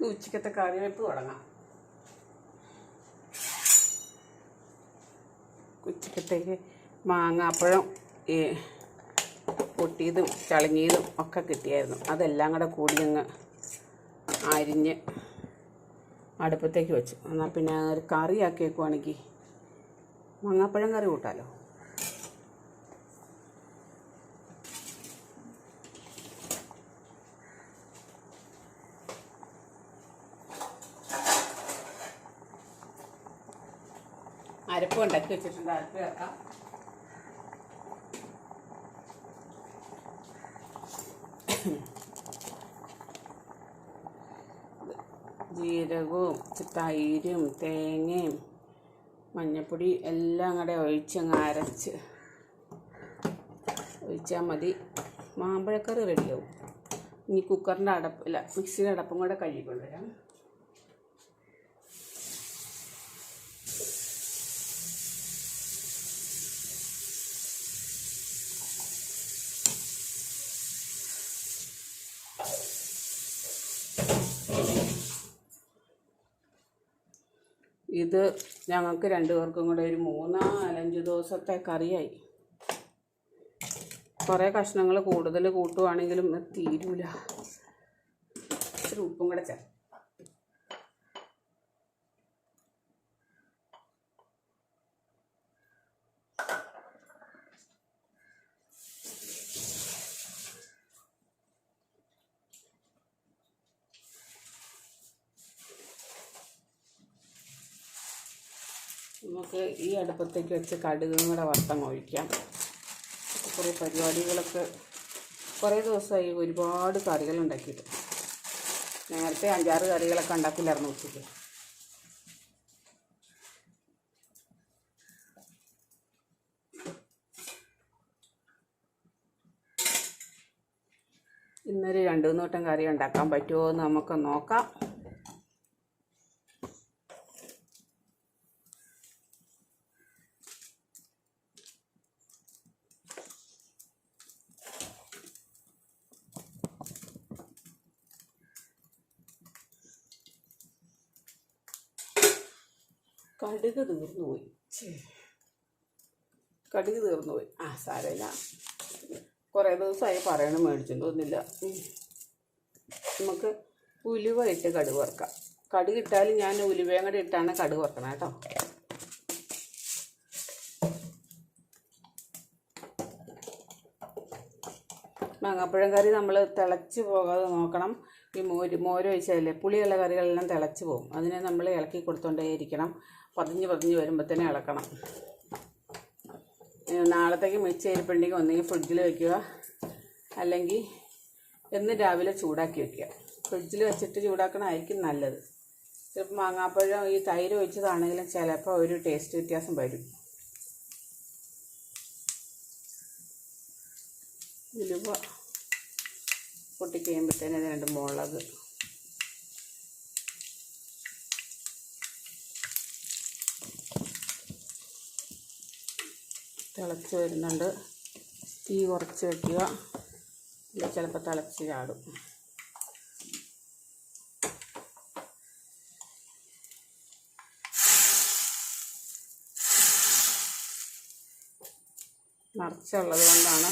ഉച്ചക്കത്തെ കറി വെപ്പ് തുടങ്ങാം. ഉച്ചക്കത്തേക്ക് മാങ്ങാപ്പഴം പൊട്ടിയതും ചളിങ്ങിയതും ഒക്കെ കിട്ടിയായിരുന്നു. അതെല്ലാം കൂടെ കൂടി അങ്ങ് അരിഞ്ഞ് അടുപ്പത്തേക്ക് വെച്ചു. എന്നാൽ പിന്നെ ഒരു കറിയാക്കി വെക്കുവാണെങ്കിൽ മാങ്ങാപ്പഴം കറി കൂട്ടാലോ? ഉണ്ടാക്കി വെച്ചിട്ടുണ്ട്. അടുത്ത് ചേർക്കാം. ജീരകവും തൈരും തേങ്ങയും മഞ്ഞപ്പൊടി എല്ലാം കൂടെ ഒഴിച്ചങ്ങ് അരച്ച് ഒഴിച്ചാൽ മതി. മാമ്പഴക്കറി റെഡിയാവും ഇനി കുക്കറിന്റെ അടപ്പില്ല മിക്സിയുടെ അടപ്പും കൂടെ കഴുകിക്കൊണ്ടുവരാം. ഇത് ഞങ്ങൾക്ക് രണ്ടു പേർക്കും കൂടെ ഒരു മൂന്നാലഞ്ച് ദിവസത്തെ കറിയായി. കുറേ കഷ്ണങ്ങൾ കൂടുതൽ കൂട്ടുവാണെങ്കിലും തീരൂല. ഉപ്പും കൂടെ ചേർ നമുക്ക് ഈ അടുപ്പത്തേക്ക് വെച്ച് കടുകും കൂടെ ഒഴിക്കാം. കുറേ പരിപാടികളൊക്കെ കുറേ ദിവസമായി ഒരുപാട് കറികൾ ഉണ്ടാക്കിയിട്ട്. നേരത്തെ അഞ്ചാറ് കറികളൊക്കെ ഉണ്ടാക്കില്ലായിരുന്നു ഉച്ചയ്ക്ക്. ഇന്നൊരു രണ്ട് മൂന്ന് വട്ടം കറി ഉണ്ടാക്കാൻ പറ്റുമോ എന്ന് നമുക്ക് നോക്കാം. കടുക് തീർന്നു പോയി. ഛേ. കടുക് തീർന്നു പോയി. ആ സാരമില്ല. കുറേ ദിവസമായി പറയണം മേടിച്ചിട്ട് ഒന്നുമില്ല നമുക്ക് ഉലുവ ഇട്ട് കടുക് വറുക്കാം. കടുക് ഇട്ടാലും ഞാൻ ഉലുവയും കൂടെ ഇട്ടാണ് കടുക് വറുക്കണം കേട്ടോ. മാങ്ങാപ്പഴം കറി നമ്മൾ തിളച്ച് പോകാതെ നോക്കണം. ഈ മോര് മോര് ഒഴിച്ചാലേ പുളിയുള്ള കറികളെല്ലാം തിളച്ച് പോകും. അതിനെ നമ്മൾ ഇളക്കി കൊടുത്തോണ്ടേയിരിക്കണം പതിഞ്ഞ് പതിഞ്ഞ് തന്നെ ഇളക്കണം. നാളത്തേക്ക് മിക്സ് ഒന്നെങ്കിൽ ഫ്രിഡ്ജിൽ വെക്കുക. അല്ലെങ്കിൽ എന്ന് രാവിലെ ചൂടാക്കി വെക്കുക. ഫ്രിഡ്ജിൽ വെച്ചിട്ട് ചൂടാക്കണമായിരിക്കും നല്ലത്. ചിലപ്പോൾ മാങ്ങാപ്പഴം ഈ തൈര് ഒഴിച്ചതാണെങ്കിലും ചിലപ്പോൾ ഒരു ടേസ്റ്റ് വ്യത്യാസം വരും. ഉലുവ പൊട്ടിക്കഴിയുമ്പോഴത്തേന് രണ്ട് മുളക്. തിളച്ച് വരുന്നുണ്ട്. തീ കുറച്ച് വയ്ക്കുക ഇല്ല ചിലപ്പോൾ തിളച്ച് ചാടും. നിറച്ചുള്ളത് കൊണ്ടാണ്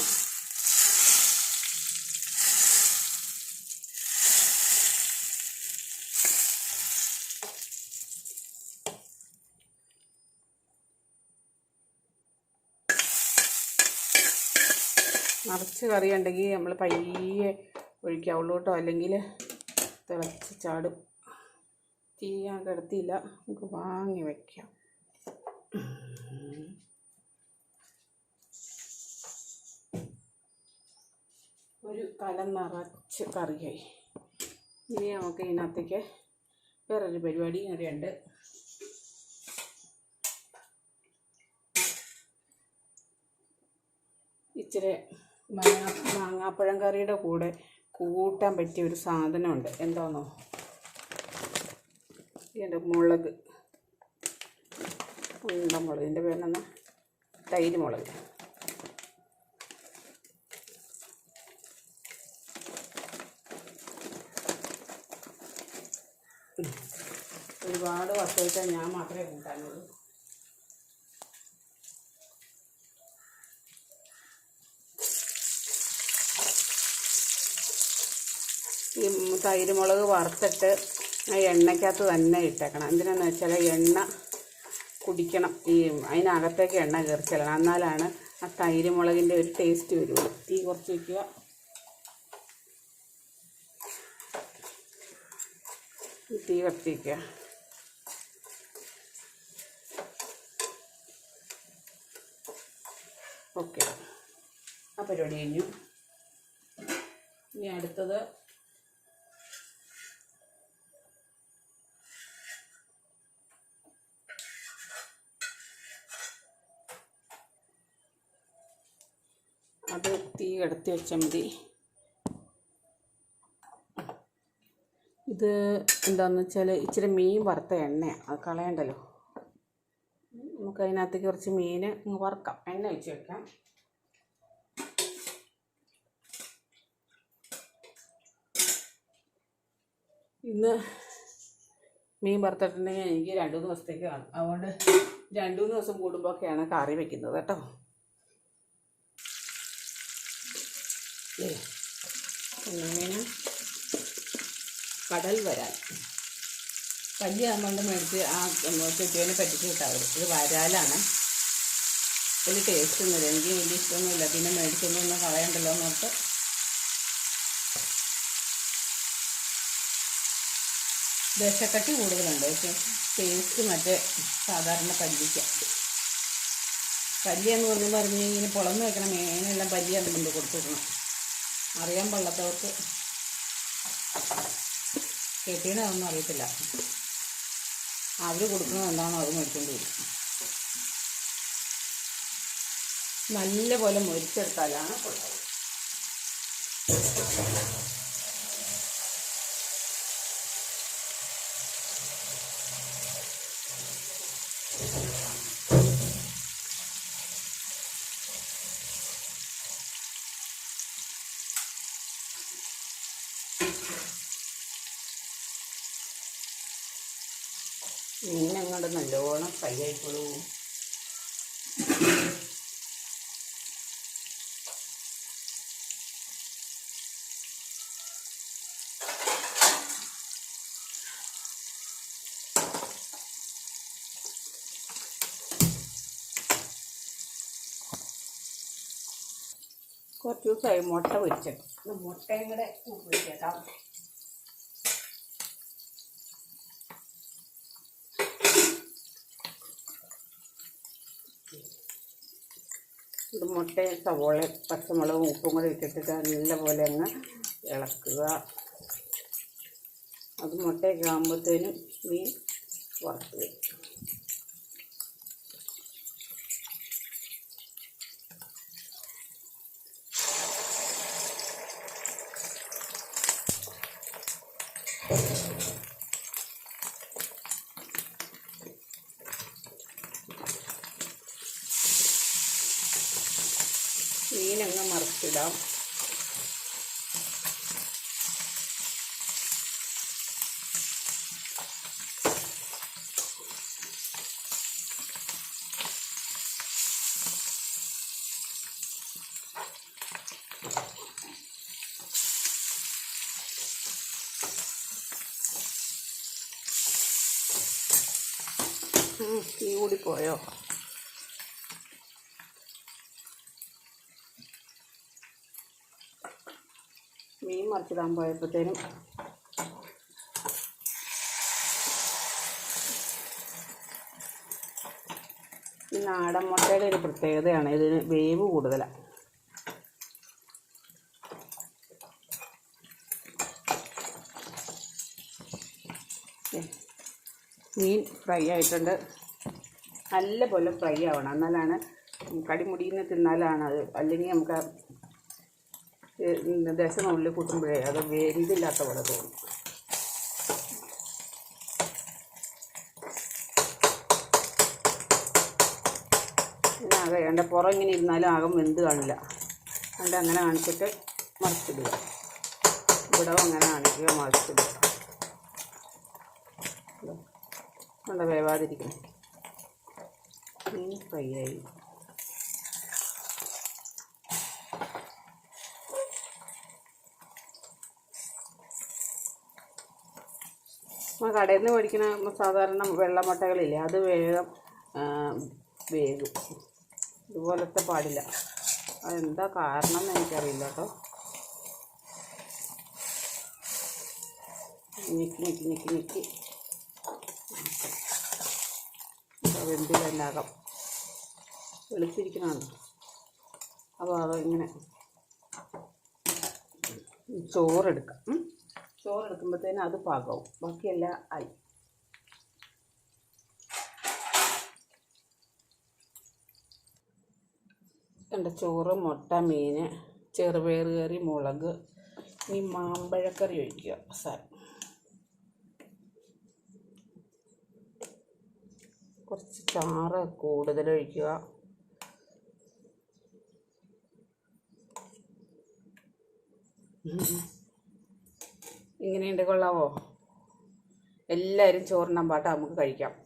നിറച്ച് കറി ഉണ്ടെങ്കിൽ നമ്മൾ പയ്യെ ഒഴിക്കാവുള്ളൂ കേട്ടോ. അല്ലെങ്കിൽ തിളച്ച് ചാടും. തീ ഞാൻ കിടത്തിയില്ല. നമുക്ക് വാങ്ങി വയ്ക്കാം ഒരു കലം നിറച്ച് കറിയായി. ഇനി നമുക്ക് ഇതിനകത്തേക്ക് വേറൊരു പരിപാടി കൂടിയുണ്ട് ഇച്ചിരി മാങ്ങ മാങ്ങാപ്പഴം കറിയുടെ കൂടെ കൂട്ടാൻ പറ്റിയ ഒരു സാധനമുണ്ട്. എന്താണോ ഇതിന്റെ മുളക്. ഉണ്ട മുളക്. മുളകിന്റെ പേരെന്നാ തൈര് മുളക്. ഒരുപാട് വറുത്ത് ഞാൻ മാത്രമേ കൂട്ടാനുള്ളൂ. തൈര് മുളക് വറുത്തിട്ട് എണ്ണയ്ക്കകത്ത് തന്നെ ഇട്ടേക്കണം. എന്തിനാന്ന് വെച്ചാൽ എണ്ണ കുടിക്കണം. ഈ അതിനകത്തേക്ക് എണ്ണ കയറി എന്നാലാണ് ആ തൈര് മുളകിന്റെ ഒരു ടേസ്റ്റ് വരുള്ളൂ. തീ കുറച്ച് വയ്ക്കുക തീ കത്തിക്കുക ഓക്കെ. ആ പരിപാടി കഴിഞ്ഞു. ഇനി അടുത്തത് കിടത്തി വെച്ചാൽ മതി. ഇത് എന്താണെന്ന് വെച്ചാൽ ഇച്ചിരി മീൻ വറുത്ത എണ്ണയാണ് അത് കളയണ്ടല്ലോ. നമുക്ക് അതിനകത്തേക്ക് കുറച്ച് മീൻ വറുക്കാം. എണ്ണ ഒഴിച്ച് വെക്കാം. ഇന്ന് മീൻ വറുത്തിട്ടുണ്ടെങ്കിൽ എനിക്ക് രണ്ട് മൂന്ന് ദിവസത്തേക്ക് കാണും അതുകൊണ്ട് രണ്ട് മൂന്ന് ദിവസം കൂടുമ്പോഴൊക്കെയാണ് കറി വെക്കുന്നത് കേട്ടോ. അങ്ങനെ കടൽ വരാൻ. പല്ലിയാകുമ്പോൾ മേടിച്ച് ആ കെട്ടിയവനെ പറ്റിച്ച് വിട്ടാൽ ഇത് വരാലാണ്. വലിയ ടേസ്റ്റ് ഒന്നുമില്ല എനിക്ക് വലിയ ഇഷ്ടമൊന്നുമില്ല പിന്നെ മേടിച്ചൊന്നും ഒന്നും കളയണ്ടല്ലോ എന്നോർത്ത് ദശക്കട്ടി കൂടുതലുണ്ട്. പക്ഷേ ടേസ്റ്റ് മറ്റേ സാധാരണ പല്ലിക്ക. പല്ലി എന്ന് പറഞ്ഞു കഴിഞ്ഞാൽ പുളന്ന് വെക്കണം. മേനെല്ലാം പല്ലിയാണ് കൊണ്ട് കൊടുത്തിടണം. അറിയാൻ പാടില്ലാത്തവർക്ക് അതൊന്നും അറിയത്തില്ല. അവർ കൊടുക്കുന്നത് എന്താണോ അത് മേടിക്കേണ്ടി വരും. നല്ല പോലെ മൊരിച്ചെടുത്താലാണ് കൊള്ളത് മീനങ്ങോട്ട് നല്ലോണം ഫ്രൈ ആയിക്കോളൂ. കുറച്ച് ദിവസമായി മുട്ട പൊരിച്ചിട്ട് മുട്ടയും കൂടെ കൂട്ടി ഇത് മുട്ടയും സവോളയും പച്ചമുളകും ഉപ്പും കൂടെ ഇട്ടിട്ട് നല്ലപോലെ അങ്ങ് ഇളക്കുക. അത് മുട്ടയൊക്കെ ആകുമ്പോഴത്തേനും മീൻ വറുത്ത് വരും മറിച്ചിടാം ഉം, തീ കൂടി പോയോ മീൻ മറിച്ചിടാൻ പോയപ്പോഴത്തേനും ഈ നാടൻ മുട്ടയുടെ ഒരു പ്രത്യേകതയാണ്. ഇതിന് വേവ് കൂടുതലാണ് മീൻ ഫ്രൈ ആയിട്ടുണ്ട്. നല്ല പോലെ ഫ്രൈ ആവണം. എന്നാലാണ് കടിമുടിയിൽ നിന്ന് തിന്നാലാണ് അത്. അല്ലെങ്കിൽ നമുക്ക് ദശനുള്ളിൽ കൂട്ടുമ്പോഴേ അത് വേരിതില്ലാത്ത പോലെ തോന്നും. ആകെ എന്റെ പുറം ഇങ്ങനെ ഇരുന്നാലും ആകം വെന്ത് കാണില്ല. അതുകൊണ്ട് അങ്ങനെ കാണിച്ചിട്ട് മറിച്ചിടുക. ഇവിടെ അങ്ങനെ കാണിക്കുക മറിച്ചിടുക. കൊണ്ട് വേവാതിരിക്കണം ഫ്രൈ ആയി. നമ്മൾ കടയിൽ നിന്ന് മേടിക്കുന്ന സാധാരണ വെള്ളമുട്ടകളില്ലേ അത് വേഗം വേകും. ഇതുപോലത്തെ പാടില്ല. അതെന്താ കാരണം എന്ന് എനിക്കറിയില്ല കേട്ടോ. നിക്കി ഞെക്കി ഞെക്കി ഞെക്കി. വെന്തിലെന്നാകാം വെളുത്തിരിക്കണമാണ് അപ്പോൾ അതിങ്ങനെ ചോറെടുക്കാം ഉം. ചോറെടുക്കുമ്പോഴത്തേനും അത് പാകവും. ബാക്കിയെല്ലാം ആയി. എന്റെ ചോറ് മുട്ട മീൻ ചെറുപയർ കറി മുളക്. ഇനി മാമ്പഴക്കറി ഒഴിക്കുക സാർ കുറച്ച് ചാറ് കൂടുതൽ ഒഴിക്കുക. ഇങ്ങനെയുണ്ട് കൊള്ളാവോ? എല്ലാവരും ചോറിനാൻ പാട്ട നമുക്ക് കഴിക്കാം.